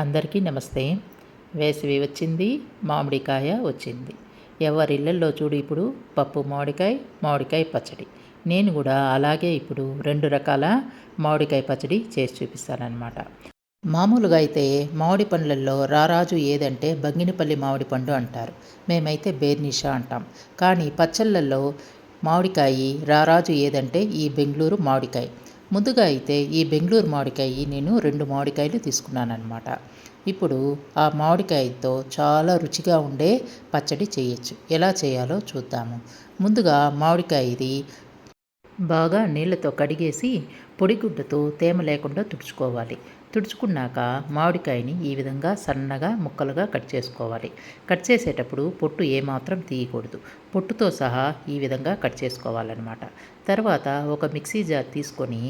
అందరికీ నమస్తే. వేసవి వచ్చింది మామిడికాయ వచ్చింది. ఎవరిళ్ళల్లో చూడు ఇప్పుడు పప్పు మామిడికాయ మామిడికాయ పచ్చడి. నేను కూడా అలాగే ఇప్పుడు రెండు రకాల మామిడికాయ పచ్చడి చేసి చూపిస్తానన్నమాట. మామూలుగా అయితే మామిడి పండ్లల్లో రారాజు ఏదంటే బంగినపల్లి మామిడి పండు అంటారు. మేమైతే బేర్నిషా అంటాం. కానీ పచ్చళ్ళల్లో మామిడికాయ రారాజు ఏదంటే ఈ బెంగళూరు మామిడికాయ. ముందుగా అయితే ఈ బెంగళూరు మామిడికాయ నేను రెండు మామిడికాయలు తీసుకున్నాను అనమాట ఇప్పుడు ఆ మామిడికాయతో చాలా రుచిగా ఉండే పచ్చడి చేయొచ్చు. ఎలా చేయాలో చూద్దాము. ముందుగా మామిడికాయ ఇది బాగా నీళ్ళతో కడిగేసి పొడిగుడ్డతో తేమ లేకుండా తుడుచుకోవాలి. తుడుచుకున్నాక మామిడికాయని ఈ విధంగా సన్నగా ముక్కలుగా కట్ చేసుకోవాలి. కట్ చేసేటప్పుడు పొట్టు ఏమాత్రం తీయకూడదు. పొట్టుతో సహా ఈ విధంగా కట్ చేసుకోవాలన్నమాట. తర్వాత ఒక మిక్సీ జార్ తీసుకొని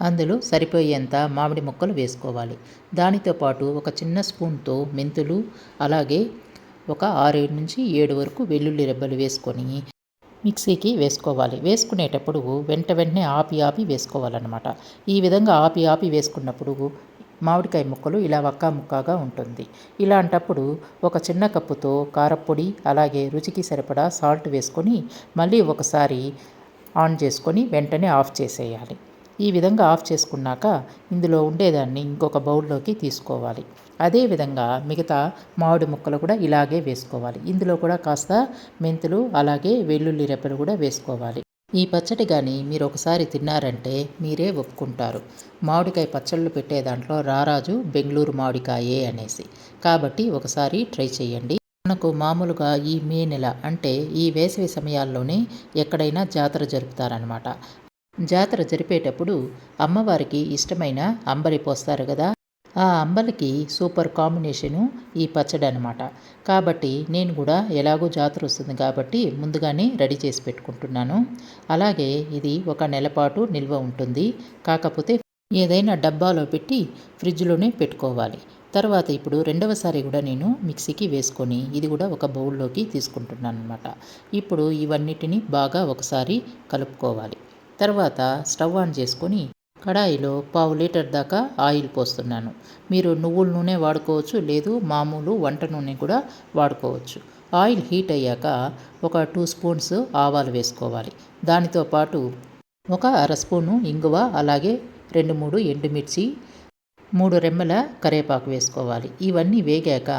అందులో సరిపోయేంత మామిడి ముక్కలు వేసుకోవాలి. దానితో పాటు ఒక చిన్న స్పూన్తో మెంతులు అలాగే ఒక ఆరేడు నుంచి ఏడు వరకు వెల్లుల్లి రెబ్బలు వేసుకొని మిక్సీకి వేసుకోవాలి. వేసుకునేటప్పుడు వెంట వెంటనే ఆపి ఆపి వేసుకోవాలన్నమాట. ఈ విధంగా ఆపి ఆపి వేసుకున్నప్పుడు మామిడికాయ ముక్కలు ఇలా వక్కా ముక్కగా ఉంటుంది. ఇలాంటప్పుడు ఒక చిన్న కప్పుతో కారపొడి అలాగే రుచికి సరిపడా సాల్ట్ వేసుకొని మళ్ళీ ఒకసారి ఆన్ చేసుకొని వెంటనే ఆఫ్ చేసేయాలి. ఈ విధంగా ఆఫ్ చేసుకున్నాక ఇందులో ఉండేదాన్ని ఇంకొక బౌల్లోకి తీసుకోవాలి. అదేవిధంగా మిగతా మామిడి ముక్కలు కూడా ఇలాగే వేసుకోవాలి. ఇందులో కూడా కాస్త మెంతులు అలాగే వెల్లుల్లి రెప్పలు కూడా వేసుకోవాలి. ఈ పచ్చడి కానీ మీరు ఒకసారి తిన్నారంటే మీరే ఒప్పుకుంటారు. మామిడికాయ పచ్చళ్ళు పెట్టే దాంట్లో రారాజు బెంగళూరు మామిడికాయే అనేసి. కాబట్టి ఒకసారి ట్రై చేయండి. మనకు మామూలుగా ఈ మే నెల అంటే ఈ వేసవి సమయాల్లోనే ఎక్కడైనా జాతర జరుపుతారనమాట జాతర జరిపేటప్పుడు అమ్మవారికి ఇష్టమైన అంబలి పోస్తారు కదా. ఆ అంబలికి సూపర్ కాంబినేషను ఈ పచ్చడి అనమాట కాబట్టి నేను కూడా ఎలాగో జాతర వస్తుంది కాబట్టి ముందుగానే రెడీ చేసి పెట్టుకుంటున్నాను. అలాగే ఇది ఒక నెలపాటు నిల్వ ఉంటుంది. కాకపోతే ఏదైనా డబ్బాలో పెట్టి ఫ్రిడ్జ్లోనే పెట్టుకోవాలి. తర్వాత ఇప్పుడు రెండవసారి కూడా నేను మిక్సీకి వేసుకొని ఇది కూడా ఒక బౌల్లోకి తీసుకుంటున్నాను అనమాట ఇప్పుడు ఇవన్నిటిని బాగా ఒకసారి కలుపుకోవాలి. తర్వాత స్టవ్ ఆన్ చేసుకొని కడాయిలో పావు లీటర్ దాకా ఆయిల్ పోస్తున్నాను. మీరు నువ్వుల నూనె వాడుకోవచ్చు లేదు మామూలు వంట నూనె కూడా వాడుకోవచ్చు. ఆయిల్ హీట్ అయ్యాక ఒక టూ స్పూన్స్ ఆవాలు వేసుకోవాలి. దానితో పాటు ఒక అర స్పూను ఇంగువ అలాగే రెండు మూడు ఎండుమిర్చి మూడు రెమ్మల కరేపాకు వేసుకోవాలి. ఇవన్నీ వేగాక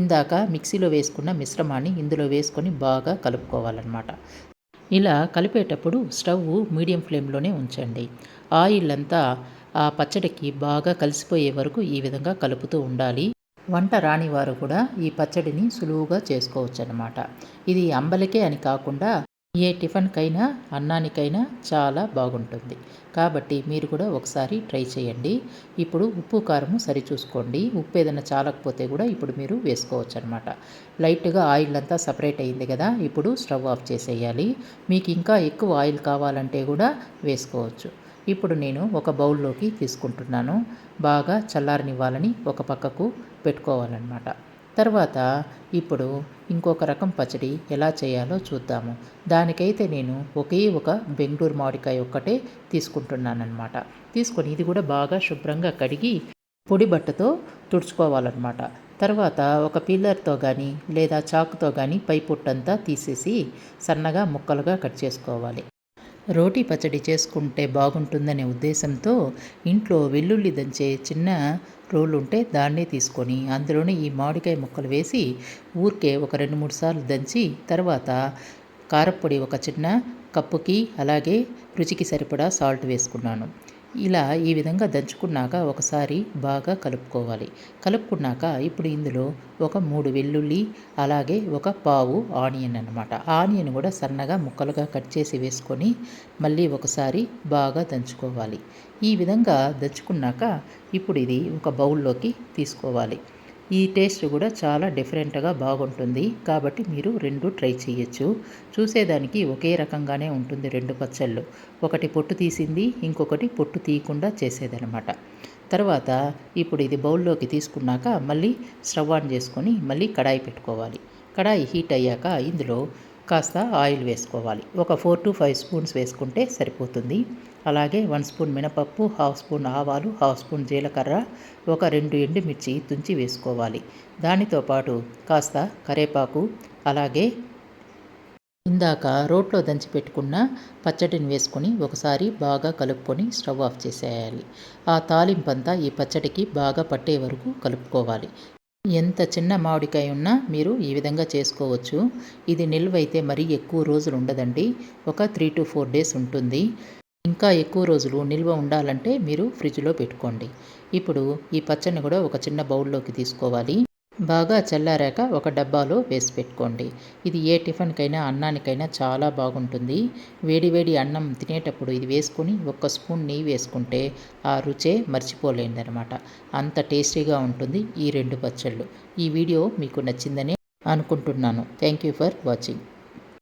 ఇందాక మిక్సీలో వేసుకున్న మిశ్రమాన్ని ఇందులో వేసుకొని బాగా కలుపుకోవాలన్నమాట. ఇలా కలిపేటప్పుడు స్టవ్ మీడియం ఫ్లేమ్లోనే ఉంచండి. ఆయిల్ అంతా ఆ పచ్చడికి బాగా కలిసిపోయే వరకు ఈ విధంగా కలుపుతూ ఉండాలి. వంట రాని వారు కూడా ఈ పచ్చడిని సులువుగా చేసుకోవచ్చు అన్నమాట ఇది అంబలికే అని కాకుండా ఏ టిఫిన్కైనా అన్నానికైనా చాలా బాగుంటుంది. కాబట్టి మీరు కూడా ఒకసారి ట్రై చేయండి. ఇప్పుడు ఉప్పు కారము సరిచూసుకోండి. ఉప్పు ఏదైనా చాలకపోతే కూడా ఇప్పుడు మీరు వేసుకోవచ్చు అనమాట లైట్గా ఆయిల్ అంతా సపరేట్ అయింది కదా ఇప్పుడు స్టవ్ ఆఫ్ చేసేయాలి. మీకు ఇంకా ఎక్కువ ఆయిల్ కావాలంటే కూడా వేసుకోవచ్చు. ఇప్పుడు నేను ఒక బౌల్లోకి తీసుకుంటున్నాను. బాగా చల్లారనివ్వాలని ఒక పక్కకు పెట్టుకోవాలన్నమాట. తర్వాత ఇప్పుడు ఇంకొక రకం పచ్చడి ఎలా చేయాలో చూద్దాము. దానికైతే నేను ఒకే ఒక బెంగళూరు మామిడికాయ ఒక్కటే తీసుకుంటున్నానమాట తీసుకొని ఇది కూడా బాగా శుభ్రంగా కడిగి పొడి బట్టతో తుడుచుకోవాలన్నమాట. తర్వాత ఒక పిల్లర్తో కానీ లేదా చాకుతో కానీ పై పుట్టంతా తీసేసి సన్నగా ముక్కలుగా కట్ చేసుకోవాలి. రోటీ పచ్చడి చేసుకుంటే బాగుంటుందనే ఉద్దేశంతో ఇంట్లో వెల్లుల్లి దంచే చిన్న రోలు ఉంటే దాన్నే తీసుకొని అందులోనే ఈ మామిడికాయ ముక్కలు వేసి ఊరికే ఒక రెండు మూడు సార్లు దంచి తర్వాత కారపొడి ఒక చిన్న కప్పుకి అలాగే రుచికి సరిపడా సాల్ట్ వేసుకున్నాను. ఇలా ఈ విధంగా దంచుకున్నాక ఒకసారి బాగా కలుపుకోవాలి. కలుపుకున్నాక ఇప్పుడు ఇందులో ఒక మూడు వెల్లుల్లి అలాగే ఒక పావు ఆనియన్ అనమాట ఆనియన్ కూడా సన్నగా ముక్కలుగా కట్ చేసి వేసుకొని మళ్ళీ ఒకసారి బాగా దంచుకోవాలి. ఈ విధంగా దంచుకున్నాక ఇప్పుడు ఇది ఒక బౌల్లోకి తీసుకోవాలి. ఈ టేస్ట్ కూడా చాలా డిఫరెంట్గా బాగుంటుంది. కాబట్టి మీరు రెండు ట్రై చేయొచ్చు. చూసేదానికి ఒకే రకంగానే ఉంటుంది రెండు పచ్చళ్ళు. ఒకటి పొట్టు తీసింది ఇంకొకటి పొట్టు తీయకుండా చేసేదనమాట తర్వాత ఇప్పుడు ఇది బౌల్లోకి తీసుకున్నాక మళ్ళీ స్టవ్ ఆన్ చేసుకొని మళ్ళీ కడాయి పెట్టుకోవాలి. కడాయి హీట్ అయ్యాక ఇందులో కాస్త ఆయిల్ వేసుకోవాలి. ఒక ఫోర్ టు ఫైవ్ స్పూన్స్ వేసుకుంటే సరిపోతుంది. అలాగే వన్ స్పూన్ మినపప్పు హాఫ్ స్పూన్ ఆవాలు హాఫ్ స్పూన్ జీలకర్ర ఒక రెండు ఎండుమిర్చి తుంచి వేసుకోవాలి. దానితో పాటు కాస్త కరేపాకు అలాగే ఇందాక రోట్లో దంచి పెట్టుకున్న పచ్చడిని వేసుకొని ఒకసారి బాగా కలుపుకొని స్టవ్ ఆఫ్ చేసేయాలి. ఆ తాలింపంతా ఈ పచ్చడికి బాగా పట్టే వరకు కలుపుకోవాలి. ఎంత చిన్న మామిడికాయ ఉన్నా మీరు ఈ విధంగా చేసుకోవచ్చు. ఇది నిల్వైతే మరీ ఎక్కువ రోజులు ఉండదండి. ఒక త్రీ టు ఫోర్ డేస్ ఉంటుంది. ఇంకా ఎక్కువ రోజులు నిల్వ ఉండాలంటే మీరు ఫ్రిడ్జ్లో పెట్టుకోండి. ఇప్పుడు ఈ పచ్చడిని కూడా ఒక చిన్న బౌల్లోకి తీసుకోవాలి. బాగా చల్లారాక ఒక డబ్బాలో వేసి పెట్టుకోండి. ఇది ఏ టిఫిన్కైనా అన్నానికైనా చాలా బాగుంటుంది. వేడి వేడి అన్నం తినేటప్పుడు ఇది వేసుకొని ఒక్క స్పూన్ నెయ్యి వేసుకుంటే ఆ రుచే మర్చిపోలేనిదనమాట అంత టేస్టీగా ఉంటుంది ఈ రెండు పచ్చళ్ళు. ఈ వీడియో మీకు నచ్చిందని అనుకుంటున్నాను. Thank you for watching.